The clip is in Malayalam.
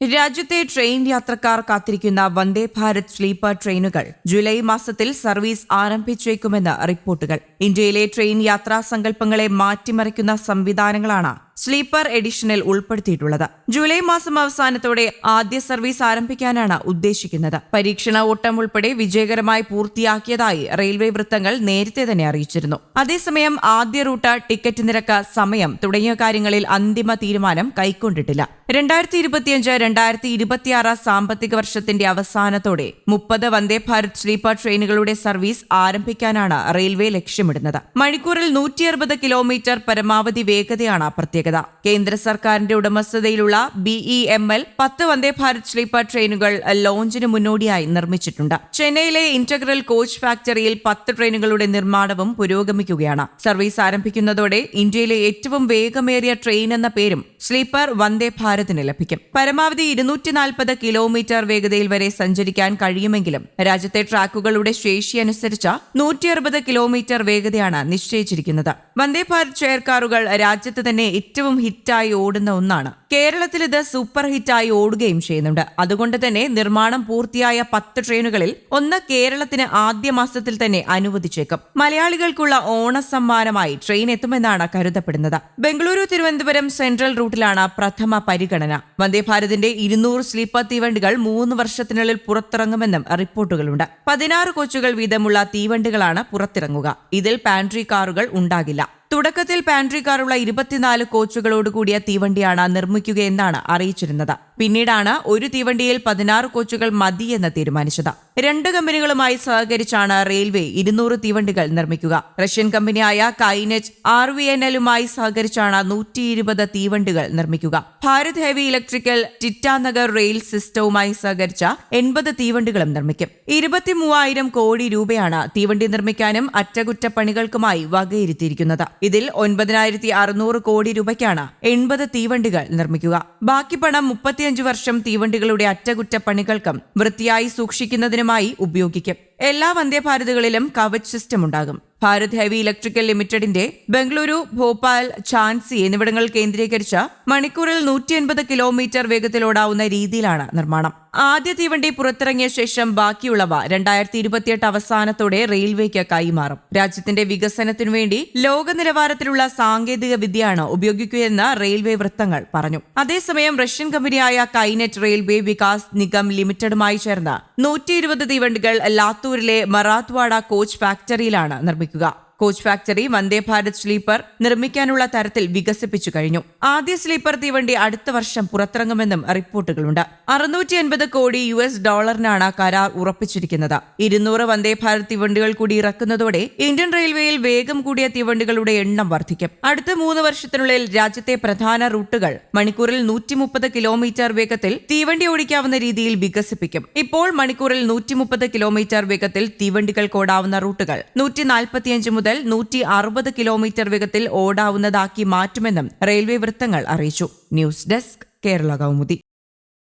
രാജ്യത്തെ ട്രെയിൻ യാത്രക്കാർ കാത്തിരിക്കുന്ന വന്ദേ ഭാരത് സ്ലീപ്പർ ട്രെയിനുകൾ ജൂലൈ മാസത്തിൽ സർവീസ് ആരംഭിച്ചേക്കുമെന്ന് റിപ്പോർട്ടുകൾ. ഇന്ത്യയിലെ ട്രെയിൻ യാത്രാ സങ്കല്പങ്ങളെ മാറ്റിമറിക്കുന്ന സംവിധാനങ്ങളാണ് സ്ലീപ്പർ എഡിഷനിൽ ഉൾപ്പെടുത്തിയിട്ടുള്ളത്. ജൂലൈ മാസം അവസാനത്തോടെ ആദ്യ സർവീസ് ആരംഭിക്കാനാണ് ഉദ്ദേശിക്കുന്നത്. പരീക്ഷണ ഓട്ടം ഉൾപ്പെടെ വിജയകരമായി പൂർത്തിയാക്കിയതായി റെയിൽവേ വൃത്തങ്ങൾ നേരത്തെ തന്നെ അറിയിച്ചിരുന്നു. അതേസമയം ആദ്യ റൂട്ട് ടിക്കറ്റ് നിരക്ക് സമയം തുടങ്ങിയ കാര്യങ്ങളിൽ അന്തിമ തീരുമാനം കൈക്കൊണ്ടിട്ടില്ല. രണ്ടായിരത്തി ഇരുപത്തിയഞ്ച് രണ്ടായിരത്തി ഇരുപത്തിയാറ് സാമ്പത്തിക വർഷത്തിന്റെ അവസാനത്തോടെ മുപ്പത് വന്ദേ ഭാരത് സ്ലീപ്പർ ട്രെയിനുകളുടെ സർവീസ് ആരംഭിക്കാനാണ് റെയിൽവേ ലക്ഷ്യമിടുന്നത്. മണിക്കൂറിൽ നൂറ്റി കിലോമീറ്റർ പരമാവധി വേഗതയാണ് പ്രത്യേകത. കേന്ദ്ര സർക്കാരിന്റെ ഉടമസ്ഥതയിലുള്ള ബിഇ എം എൽ പത്ത് വന്ദേ ഭാരത് സ്ലീപ്പർ ട്രെയിനുകൾ ലോഞ്ചിന് മുന്നോടിയായി നിർമ്മിച്ചിട്ടുണ്ട്. ചെന്നൈയിലെ ഇന്റഗ്രൽ കോച്ച് ഫാക്ടറിയിൽ പത്ത് ട്രെയിനുകളുടെ നിർമ്മാണവും പുരോഗമിക്കുകയാണ്. സർവീസ് ആരംഭിക്കുന്നതോടെ ഇന്ത്യയിലെ ഏറ്റവും വേഗമേറിയ ട്രെയിൻ എന്ന പേരും സ്ലീപ്പർ വന്ദേ ഭാരതിന് ലഭിക്കും. പരമാവധി ഇരുന്നൂറ്റി നാൽപ്പത് കിലോമീറ്റർ വേഗതയിൽ വരെ സഞ്ചരിക്കാൻ കഴിയുമെങ്കിലും രാജ്യത്തെ ട്രാക്കുകളുടെ ശേഷി അനുസരിച്ച് നൂറ്റി കിലോമീറ്റർ വേഗതയാണ് നിശ്ചയിച്ചിരിക്കുന്നത്. വന്ദേ ഭാരത് ചെയർ കാറുകൾ രാജ്യത്ത് തന്നെ ഏറ്റവും ഹിറ്റായി ഓടുന്ന ഒന്നാണ്. കേരളത്തിൽ ഇത് സൂപ്പർ ഹിറ്റായി ഓടുകയും ചെയ്യുന്നുണ്ട്. അതുകൊണ്ട് തന്നെ നിർമ്മാണം പൂർത്തിയായ പത്ത് ട്രെയിനുകളിൽ ഒന്ന് കേരളത്തിന് ആദ്യ മാസത്തിൽ തന്നെ അനുവദിച്ചേക്കും. മലയാളികൾക്കുള്ള ഓണ സമ്മാനമായി ട്രെയിൻ എത്തുമെന്നാണ് കരുതപ്പെടുന്നത്. ബംഗളൂരു തിരുവനന്തപുരം സെൻട്രൽ റൂട്ടിലാണ് പ്രഥമ പരിഗണന. വന്ദേഭാരതിന്റെ ഇരുന്നൂറ് സ്ലീപ്പർ തീവണ്ടികൾ മൂന്ന് വർഷത്തിനുള്ളിൽ പുറത്തിറങ്ങുമെന്നും റിപ്പോർട്ടുകളുണ്ട്. പതിനാറ് കോച്ചുകൾ വീതമുള്ള തീവണ്ടികളാണ് പുറത്തിറങ്ങുക. ഇതിൽ പാൻട്രി കാറുകൾ ഉണ്ടാകില്ല. തുടക്കത്തിൽ പാൻട്രി കാറുള്ള ഇരുപത്തിനാല് കോച്ചുകളോടുകൂടിയ തീവണ്ടിയാണ് നിർമ്മിക്കുകയെന്നാണ് അറിയിച്ചിരുന്നത്. പിന്നീടാണ് ഒരു തീവണ്ടിയിൽ പതിനാറ് കോച്ചുകൾ മതിയെന്ന് തീരുമാനിച്ചത്. രണ്ട് കമ്പനികളുമായി സഹകരിച്ചാണ് റെയിൽവേ ഇരുന്നൂറ് തീവണ്ടികൾ നിർമ്മിക്കുക. റഷ്യൻ കമ്പനിയായ കൈനെച്ച് ആർ വി എൻ എല്ലുമായി സഹകരിച്ചാണ് നൂറ്റി ഇരുപത് തീവണ്ടികൾ നിർമ്മിക്കുക. Bharat heavy electrical Titagarh rail സിസ്റ്റവുമായി സഹകരിച്ച എൺപത് തീവണ്ടികളും നിർമ്മിക്കും. ഇരുപത്തി മൂവായിരം കോടി രൂപയാണ് തീവണ്ടി നിർമ്മിക്കാനും അറ്റകുറ്റപ്പണികൾക്കുമായി വകയിരുത്തിയിരിക്കുന്നത്. ഇതിൽ ഒൻപതിനായിരത്തി അറുന്നൂറ് കോടി രൂപയ്ക്കാണ് എൺപത് തീവണ്ടികൾ നിർമ്മിക്കുക. ബാക്കി പണം മുപ്പത്തിയഞ്ച് വർഷം തീവണ്ടികളുടെ അറ്റകുറ്റപ്പണികൾക്കും വൃത്തിയായി സൂക്ഷിക്കുന്നതിനുമായി ഉപയോഗിക്കും. എല്ലാ വന്ദേഭാരതുകളിലും കവച് സിസ്റ്റം ഉണ്ടാകും. ഭാരത് ഹെവി ഇലക്ട്രിക്കൽ ലിമിറ്റഡിന്റെ ബംഗളൂരു ഭോപ്പാൽ ഝാൻസി എന്നിവിടങ്ങൾ കേന്ദ്രീകരിച്ച മണിക്കൂറിൽ നൂറ്റി എൺപത് കിലോമീറ്റർ വേഗത്തിലോടാവുന്ന രീതിയിലാണ് നിർമ്മാണം. ആദ്യ തീവണ്ടി പുറത്തിറങ്ങിയ ശേഷം ബാക്കിയുള്ളവ രണ്ടായിരത്തി ഇരുപത്തിയെട്ട് അവസാനത്തോടെ റെയിൽവേക്ക് കൈമാറും രാജ്യത്തിന്റെ വികസനത്തിനു വേണ്ടി ലോക നിലവാരത്തിലുള്ള സാങ്കേതിക വിദ്യയാണ് ഉപയോഗിക്കുകയെന്ന് റെയിൽവേ വൃത്തങ്ങൾ പറഞ്ഞു. അതേസമയം റഷ്യൻ കമ്പനിയായ കൈനെറ്റ് റെയിൽവേ വികാസ് നിഗം ലിമിറ്റഡുമായി ചേർന്ന് നൂറ്റി ഇരുപത് തീവണ്ടികൾ ലാത്തൂരിലെ മറാത്ത്വാഡ കോച്ച് ഫാക്ടറിയിലാണ് നിർമ്മിക്കുക. Coach factory Vande Bharat sleeper നിർമ്മിക്കാനുള്ള തരത്തിൽ വികസിപ്പിച്ചു കഴിഞ്ഞു. ആദ്യ സ്ലീപ്പർ തീവണ്ടി അടുത്ത വർഷം പുറത്തിറങ്ങുമെന്നും റിപ്പോർട്ടുകളുണ്ട്. അറുന്നൂറ്റി അൻപത് കോടി യു എസ് ഡോളറിനാണ് കരാർ ഉറപ്പിച്ചിരിക്കുന്നത്. ഇരുന്നൂറ് വന്ദേ ഭാരത് തീവണ്ടികൾ കൂടി ഇറക്കുന്നതോടെ ഇന്ത്യൻ റെയിൽവേയിൽ വേഗം കൂടിയ തീവണ്ടികളുടെ എണ്ണം വർദ്ധിക്കും. അടുത്ത മൂന്ന് വർഷത്തിനുള്ളിൽ രാജ്യത്തെ പ്രധാന റൂട്ടുകൾ മണിക്കൂറിൽ നൂറ്റി മുപ്പത് കിലോമീറ്റർ വേഗത്തിൽ തീവണ്ടി ഓടിക്കാവുന്ന രീതിയിൽ വികസിപ്പിക്കും. ഇപ്പോൾ മണിക്കൂറിൽ നൂറ്റി മുപ്പത് കിലോമീറ്റർ വേഗത്തിൽ തീവണ്ടികൾ ഓടാവുന്ന റൂട്ടുകൾ നൂറ്റി നാൽപ്പത്തിയഞ്ച് മുതൽ നൂറ്റി അറുപത് കിലോമീറ്റർ വേഗത്തിൽ ഓടാവുന്നതാക്കി മാറ്റുമെന്നും റെയിൽവേ വൃത്തങ്ങൾ അറിയിച്ചു. News desk Kerala Kaumudi.